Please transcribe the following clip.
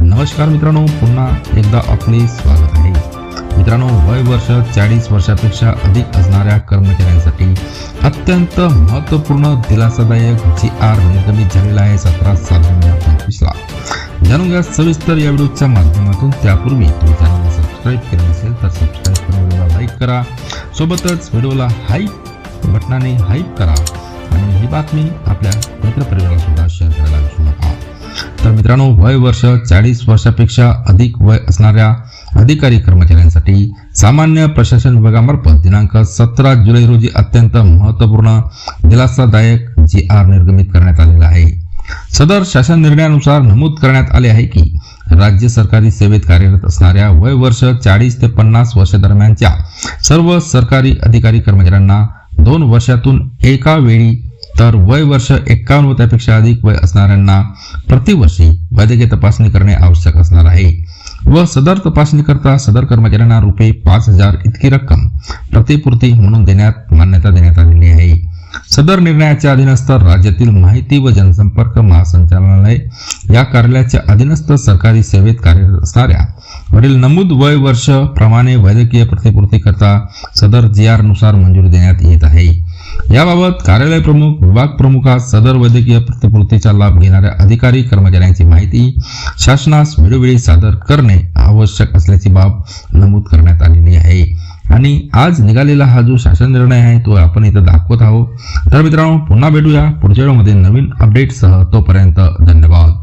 नमस्कार मित्रांनो पुन्हा एकदा आपले स्वागत आहे. मित्रांनो वय वर्ष चाळीस वर्षापेक्षा अधिक असणाऱ्या कर्मचाऱ्यांसाठी अत्यंत महत्त्वपूर्ण दिलासादायक जी आर निर्गमित झालेला आहे सतरा सात दोन हजार पंचवीसला. जाणून घ्या सविस्तर या व्हिडिओच्या माध्यमातून. त्यापूर्वी तुम्ही चॅनलला सबस्क्राईब केलं नसेल तर सबस्क्राईब करून व्हिडिओला लाईक करा. सोबतच व्हिडिओला हाईप बटनाने हाईप करा. आणि ही बातमी आपल्या मित्रपरिवाराला सुद्धा शेअर करा. मित्रांनो वय वर्ष चाळीस वर्षापेक्षा अधिक वय असणाऱ्या अधिकारी कर्मचाऱ्यांसाठी सामान्य प्रशासन विभागामार्फत दिनांक सतरा जुलै रोजी अत्यंत महत्त्वपूर्ण दिलासादायक जी आर निर्गमित करण्यात आलेला आहे. सदर शासन निर्णयानुसार नमूद करण्यात आले आहे की राज्य सरकारी सेवेत कार्यरत असणाऱ्या वय वर्ष चाळीस ते पन्नास वर्ष दरम्यानच्या सर्व सरकारी अधिकारी कर्मचाऱ्यांना दोन वर्षातून एका वेळी तर वय वर्ष एक्कावन्न व त्यापेक्षा अधिक वय असणाऱ्यांना प्रतिवर्षी वैद्यकीय तपासणी करणे आवश्यक असणार आहे. व सदर तपासणी करता सदर कर्मचाऱ्यांना रुपये पाच हजार इतकी रक्कम प्रतिपूर्ती म्हणून देण्यात मान्यता देण्यात आलेली आहे. सदर निर्णयाच्या अधीनस्थ राज्यातील माहिती व जनसंपर्क महासंचालनालय या कार्यालयाच्या अधीनस्थ सरकारी सेवेत कार्यरत असणाऱ्या वरील नमूद वय वर्ष प्रमाणे वैद्यकीय प्रतिपूर्ती करता सदर जी आरनुसार मंजुरी देण्यात येत आहे. याबाबत कार्यालय प्रमुख विभाग प्रमुखास सदर वैद्यकीय प्रतिपूर्तीचा लाभ घेणाऱ्या अधिकारी कर्मचाऱ्यांची माहिती शासनास वेळोवेळी सादर करणे आवश्यक असल्याची बाब नमूद करण्यात आलेली आहे. आणि आज निघालेला हा जो शासन निर्णय आहे तो आपण इथं दाखवत आहोत. तर मित्रांनो पुन्हा भेटूया पुढच्या वेळेमध्ये नवीन अपडेटसह तोपर्यंत धन्यवाद.